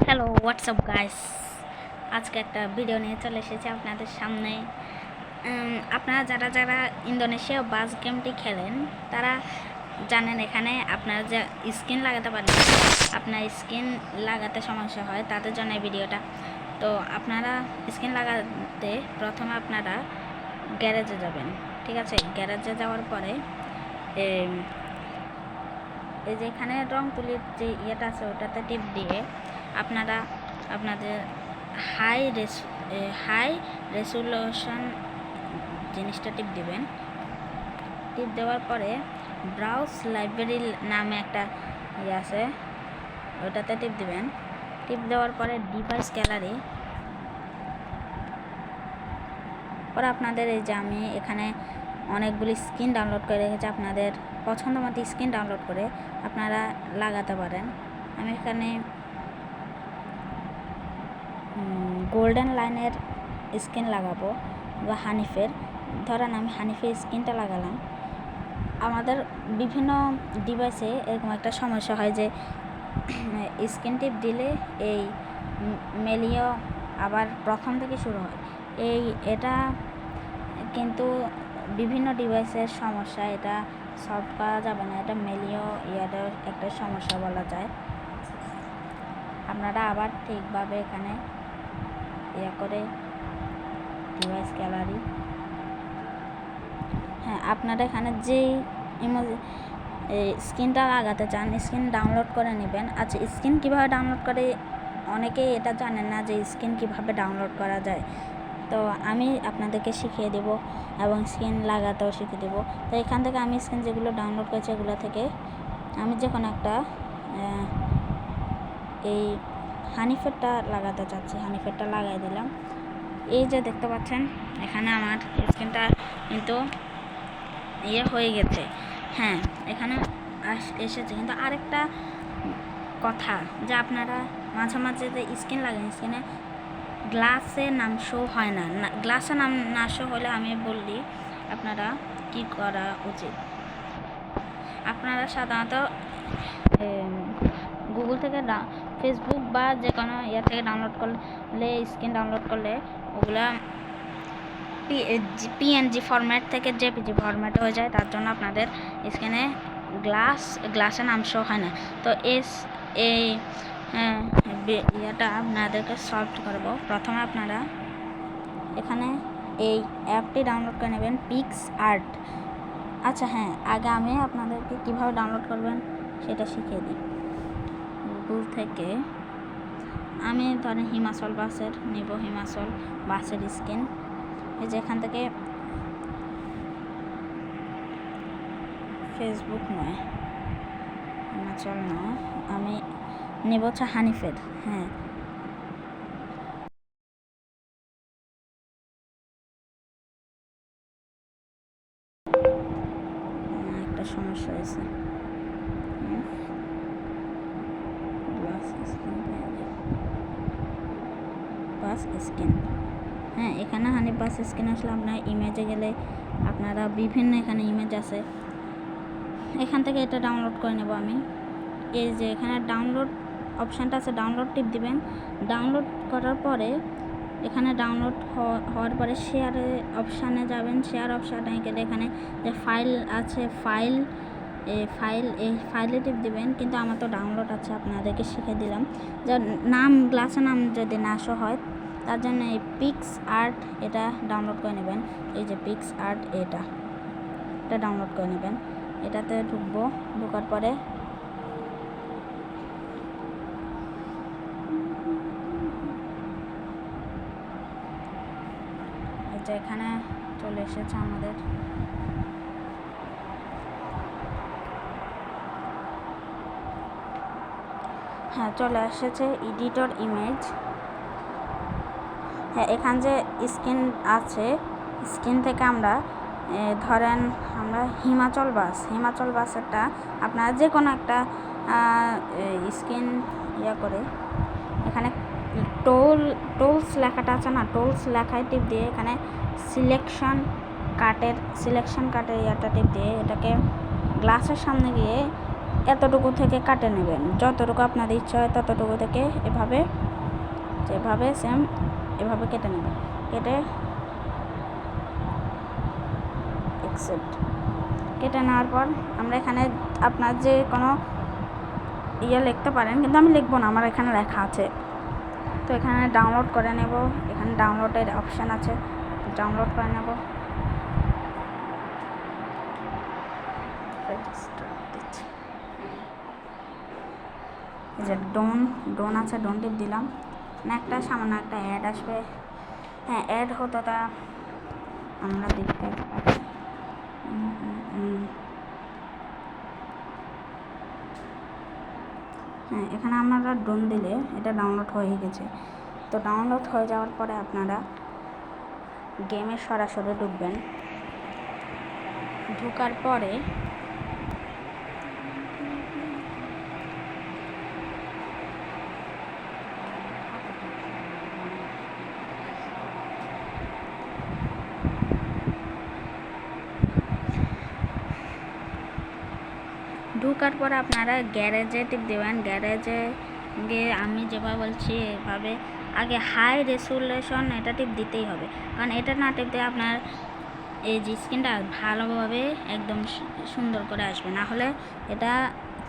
Hello WhatsApp guys আজকে একটা video নিয়ে চলে এসেছি আপনাদের সামনে। আপনারা যারা যারা ইন্দোনেশিয়া বাস গেমটি খেলেন, তারা জানেন এখানে আপনারা যা স্কিন লাগাতে পারেন, আপনার স্কিন লাগাতে সমস্যা হয়, তাদের জন্য ভিডিওটা তো আপনারা স্কিন লাগাতে প্রথমে আপনারা গ্যারেজে যাবেন, ঠিক আছে? গ্যারেজে যাওয়ার পরে এই যে এখানে রং তুলির যে ইয়েটা আছে, ওটাতে টিপ দিয়ে আপনারা আপনাদের হাই রেস হাই রেসুলেশন জিনিসটা টিপ দেবেন। টিপ দেওয়ার পরে ব্রাউজ লাইব্রেরি নামে একটা ইয়ে আছে, ওটাতে টিপ দেবেন। টিপ দেওয়ার পরে ডিভাইস গ্যালারি পরে আপনাদের এই যে আমি এখানে অনেকগুলি স্কিন ডাউনলোড করে রেখেছি, আপনাদের পছন্দ মতো স্কিন ডাউনলোড করে আপনারা লাগাতে পারেন। আমি এখানে গোল্ডেন লাইনের স্কিন লাগাবো বা হানিফের ধরেন আমি হানিফের স্কিনটা লাগালাম। আমাদের বিভিন্ন ডিভাইসে এরকম একটা সমস্যা হয় যে স্কিন টিপ দিলে এই মেলিও আবার প্রথম থেকে শুরু হয়। এই এটা কিন্তু বিভিন্ন ডিভাইসের সমস্যা, এটা সলভ করা যাবে না। এটা মেলিও ইয়াদের একটা সমস্যা বলা যায়। আপনারা আবার ঠিকভাবে এখানে ইয়া করে ডিভাইস গ্যালারি হ্যাঁ আপনারা এখানে যেই ইমোজি স্ক্রিনটা লাগাতে চান, স্ক্রিন ডাউনলোড করে নেবেন। আচ্ছা স্ক্রিন কীভাবে ডাউনলোড করে? অনেকেই এটা জানেন না যে স্ক্রিন কীভাবে ডাউনলোড করা যায়। তো আমি আপনাদেরকে শিখিয়ে দেব এবং স্ক্রিন লাগাতেও শিখিয়ে দেবো। তো এখান থেকে আমি স্ক্রিন যেগুলো ডাউনলোড করেছি, এগুলো থেকে আমি যে কোনো একটা এই হানিফেরটা লাগাতে চাচ্ছি, হানিফেরটা লাগাই দিলাম। এই যে দেখতে পাচ্ছেন, এখানে আমার স্ক্রিনটা কিন্তু ইয়ে হয়ে গেছে। হ্যাঁ এখানে এসেছে। কিন্তু আরেকটা কথা, যে আপনারা মাঝে মাঝে যে স্ক্রিন লাগান স্ক্রিনে গ্লাসে নাম শো হয় না। না গ্লাসে নাম না শো হলে আমি বললি, আপনারা কি করা উচিত? আপনারা সাধারণত গুগল থেকে ফেসবুক বা যে কোনো ইয়ে থেকে ডাউনলোড করলে স্ক্রিন ডাউনলোড করলে ওগুলা পিএনজি ফরম্যাট থেকে জেপিজি ফরম্যাট হয়ে যায় তার জন্য আপনাদের স্ক্রিনে গ্লাস গ্লাসের নাম শো হয় না। তো এস এই হ্যাঁ, ইয়েটা আপনাদেরকে সলভ করব। প্রথমে আপনারা এখানে এই অ্যাপটি ডাউনলোড করে নেবেন পিক্স আর্ট আচ্ছা হ্যাঁ আগে আমি আপনাদেরকে কীভাবে ডাউনলোড করবেন সেটা শিখিয়ে দিই। থেকে আমি ধরেন হিমাচল বাসের, নেব হিমাচল বাসের স্ক্রিন এই যে এখান থেকে ফেসবুক নয়, হিমাচল নয়, আমি নেব হচ্ছে হানিফের হ্যাঁ। একটা সমস্যা হয়েছে। বাস স্ক্যান হ্যাঁ এখানে হানি বাস স্ক্যান আসলে আপনার ইমেজে গেলে আপনারা বিভিন্ন এখানে ইমেজ আছে। এখান থেকে এটা ডাউনলোড করে নেব আমি। এই যে এখানে ডাউনলোড অপশানটা আছে ডাউনলোড টিপ দিবেন। ডাউনলোড করার পরে এখানে ডাউনলোড হওয়ার পরে শেয়ারে অপশানে যাবেন। শেয়ার অপশানে গেলে এখানে যে ফাইল আছে ফাইল ফাইল এই ফাইলে টিপ দিবেন, কিন্তু আমার তো ডাউনলোড আছে, আপনাদেরকে শিখে দিলাম। যে নাম গ্লাসের নাম যদি না শো হয়, তার জন্য এই পিক্স আর্ট এটা ডাউনলোড করে নেবেন। এই যে পিক্স আর্ট এটা এটা ডাউনলোড করে নেবেন। এটাতে ঢুকবো, ঢোকার পরে এখানে চলে এসেছে আমাদের হ্যাঁ চলে এসেছে এডিটর ইমেজ হ্যাঁ এখান যে স্ক্রিন আছে স্ক্রিন থেকে আমরা ধরেন আমরা হিমাচল বাস। হিমাচল বাসেরটা আপনারা যে কোনো একটা স্ক্রিন ইয়ে করে, এখানে টোল টোলস লেখাটা আছে না টোলস লেখায় টিপ দিয়ে এখানে সিলেকশন কাটের সিলেকশন কাটের ইয়াটা টিপ দিয়ে এটাকে গ্লাসের সামনে গিয়ে এতটুকু থেকে কাটে নেবেন। যতটুকু আপনাদের ইচ্ছা হয় ততটুকু থেকে এভাবে, যেভাবে সেম এভাবে কেটে নেবেন। কেটে এক্সেপ্ট কেটে নেওয়ার পর আমরা এখানে আপনার যে কোনো ইয়ে লিখতে পারেন, কিন্তু আমি লিখব না, আমার এখানে লেখা আছে। তো এখানে ডাউনলোড করে নেব, এখানে ডাউনলোডের অপশান আছে ডাউনলোড করে নেব। যে ডোন ডোন আছে ডোন টিপ দিলাম। না একটা সামান্য একটা অ্যাড আসবে। হ্যাঁ অ্যাড হতো তা আমরা দেখতে পাচ্ছি। হ্যাঁ এখানে আপনারা ডোন দিলে এটা ডাউনলোড হয়ে গেছে। তো ডাউনলোড হয়ে যাওয়ার পরে আপনারা গেমে সরাসরি ঢুকবেন। ঢুকার পরে ঢোকার পর আপনারা গ্যারেজে টিপ দেবেন। গ্যারেজে গিয়ে আমি যেভাবে বলছি, এভাবে আগে হাই রেসুলেশন এটা টিপ দিতেই হবে। কারণ এটা না টিপতে আপনার এই যে স্ক্রিনটা ভালোভাবে একদম সুন্দর করে আসবে। না হলে এটা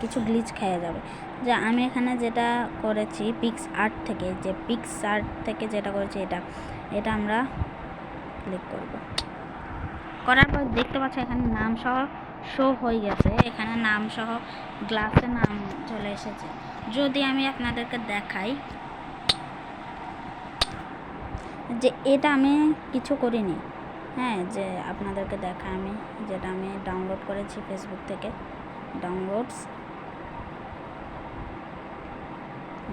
কিছু গ্লিচ খেয়ে যাবে। যে আমি এখানে যেটা করেছি পিক্স আর্ট থেকে, যে পিক্স আর্ট থেকে যেটা করেছি এটা এটা আমরা ক্লিক করব। করার পর দেখতে পাচ্ছ এখানে নাম সহ শো হয়ে গেছে। এখানে নাম সহ গ্লাসে নাম চলে এসেছে। যদি আমি আপনাদেরকে দেখাই, যে এটা আমি কিছু করিনি। হ্যাঁ যে আপনাদেরকে দেখা আমি, যেটা আমি ডাউনলোড করেছি ফেসবুক থেকে। ডাউনলোডস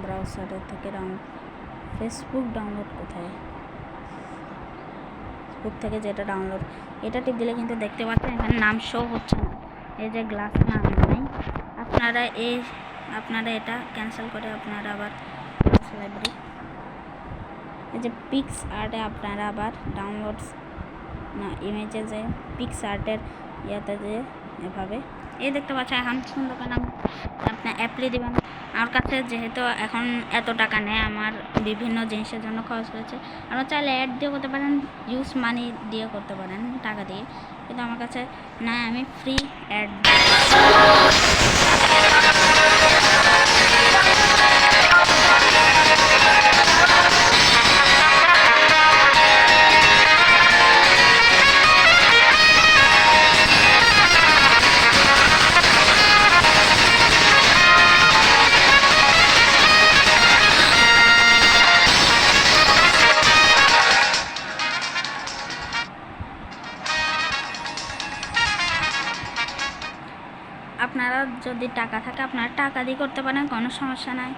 ব্রাউজারের থেকে ডাউন ফেসবুক ডাউনলোড কোথায়? ফেসবুক থেকে যেটা ডাউনলোড এটা টিপ দিলে কিন্তু দেখতে পাচ্ছেন এখানে নাম শো হচ্ছে না। এই যে গ্লাস নাম নেই। আপনারা এই, আপনারা এটা ক্যান্সেল করে আপনারা আবার লাইব্রেরি এই যে পিক্স আর্টে আপনারা আবার ডাউনলোডস না ইমেজে যে পিক্স আর্টের ইয়েতে যে এভাবে এই দেখতে পাচ্ছেন এখন সুন্দর দোকান নাম আপনার অ্যাপ্লি দেবেন আমার কাছে যেহেতু এখন এত টাকা নেই, আমার বিভিন্ন জিনিসের জন্য খরচ করেছে আমরা চাইলে অ্যাড দিয়ে করতে পারেন ইউজ মানি দিয়ে করতে পারেন টাকা দিয়ে। কিন্তু আমার কাছে না আমি ফ্রি অ্যাড যদি টাকা থাকে আপনারা টাকা দিয়ে করতে পারেন, কোনো সমস্যা নাই।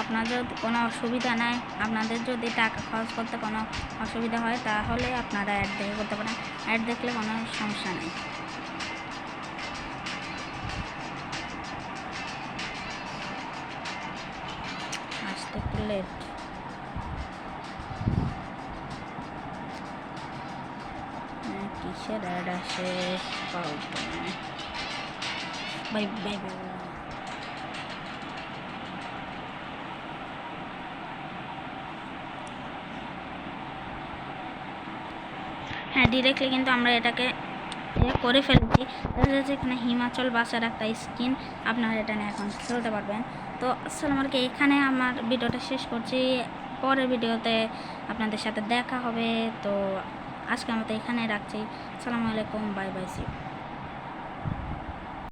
আপনার যদি কোনো অসুবিধা নাই, আপনাদের যদি টাকা খরচ করতে কোনো অসুবিধা হয়, তাহলে আপনারা অ্যাড দেখে করতে পারেন। অ্যাড দেখলে কোনো সমস্যা নেই। আসতে লেট কিসের অ্যাড আসে? বাই বাই হ্যাঁ ডিরেক্টলি কিন্তু আমরা এটাকে করে ফেলেছি। এখানে হিমাচল বাসের একটা স্কিন আপনারা এটা নিয়ে এখন খেলতে পারবেন। তো আসসালাম আলাইকুম, এখানে আমার ভিডিওটা শেষ করছি। পরের ভিডিওতে আপনাদের সাথে দেখা হবে। তো আজকে আমাদের এখানে রাখছি। আসসালামু আলাইকুম, বাই বাই সি